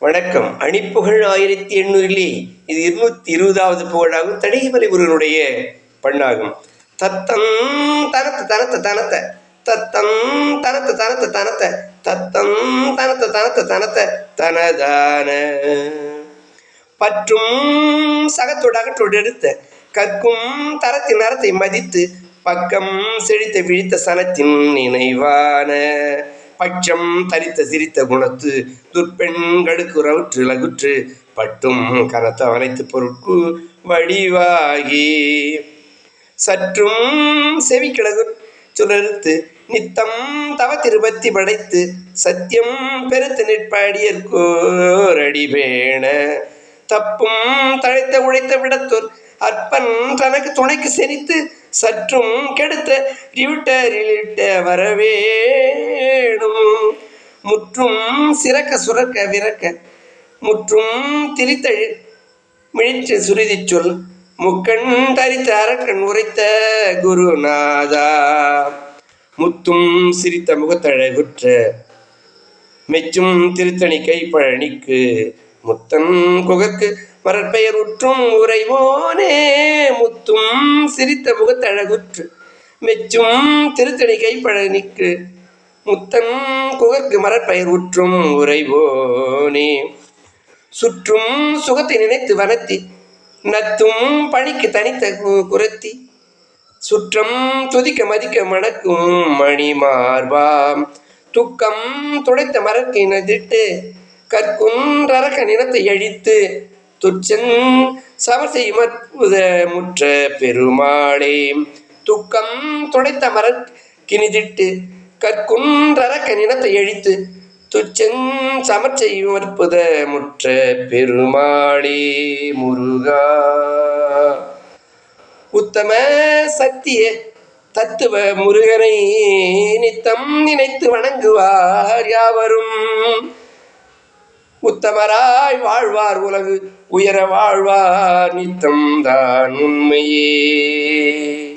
வணக்கம். அணிப்புகழ் ஆயிரத்தி எண்ணூறிலே இது இருநூத்தி இருபதாவது புகழாகும். தடைமலை முருகனுடைய பண்ணாகும். தத்தம் தனத்த தனத்த தனத்த. தத்தம் தனத்த தனத்த தனத்த. தத்தம் தனத்த தனத்த தனத்த. தனதான. பற்றும் சகத்தோடு அகற்றோடு எடுத்த. கற்கும் தரத்தின் அறத்தை மதித்து பக்கம் செழித்த விழித்த சனத்தின் நினைவான. பட்சம் தரித்த சிரித்த குணத்து துர்ப்பெண்களுக்கு ரவுற்று லகுற்று பட்டும் கனத்த அனைத்து பொருட்கு வடிவாகி. சற்றும் செவிக்கிழகு சுழறுத்து நித்தம் தவ திருபத்தி படைத்து சத்தியம் பெருத்து நிற்பாடியற்கோரடி பேண தப்பும் தழைத்த உழைத்த விடத்தோர் அற்பன் தனக்கு துணைக்கு செனித்து சற்றும் கெடுத்த ரிவிட்டரிலிட்ட வரவே முற்றும் சிறக்க சுரக்க விரக்க முற்றும் திரித்தழு மிழிற்று சுருதி சொல் முக்கண் தரித்த அரக்கன் உரைத்த குருநாதா. முத்தும் சிரித்த முகத்தழகுற்ற மெச்சும் திருத்தணி கைப்பழனிக்கு முத்தன் குகக்கு மரற்பெயர் உற்றும் உரைவோனே முத்தும் சிரித்த முகத்தழகுற்று மெச்சும் திருத்தணி கைப்பழனிக்கு முத்தம் குகக்கு மரற்பயிர் உற்றும் உறைவோனே சுற்றும் சுகத்தை நினைத்து வனத்தி நத்தும் பணிக்கு தனித்த கு- குரத்தி சுற்றம் துதிக்க மதிக்க மணக்கும் மணிமார்பாம் துக்கம் துடைத்த மரக்கினதிட்டு கற்குன்றரக்க நிலத்தை அழித்து துச்சன் சமர் செய்யும் அற்புத முற்ற பெருமாளே. துக்கம் துடைத்த மரக்கினிதிட்டு கற்குன்றரக்க கனினத்தை அழித்து துச்சென் சமர் செய்யும் அற்புத முற்ற பெருமாளே முருகா. உத்தம சத்திய தத்துவ முருகனை நித்தம் நினைத்து வணங்குவார் யாவரும். உத்தமராய் வாழ்வார் உலகு உயர வாழ்வார் நித்தம் தான் உண்மையே.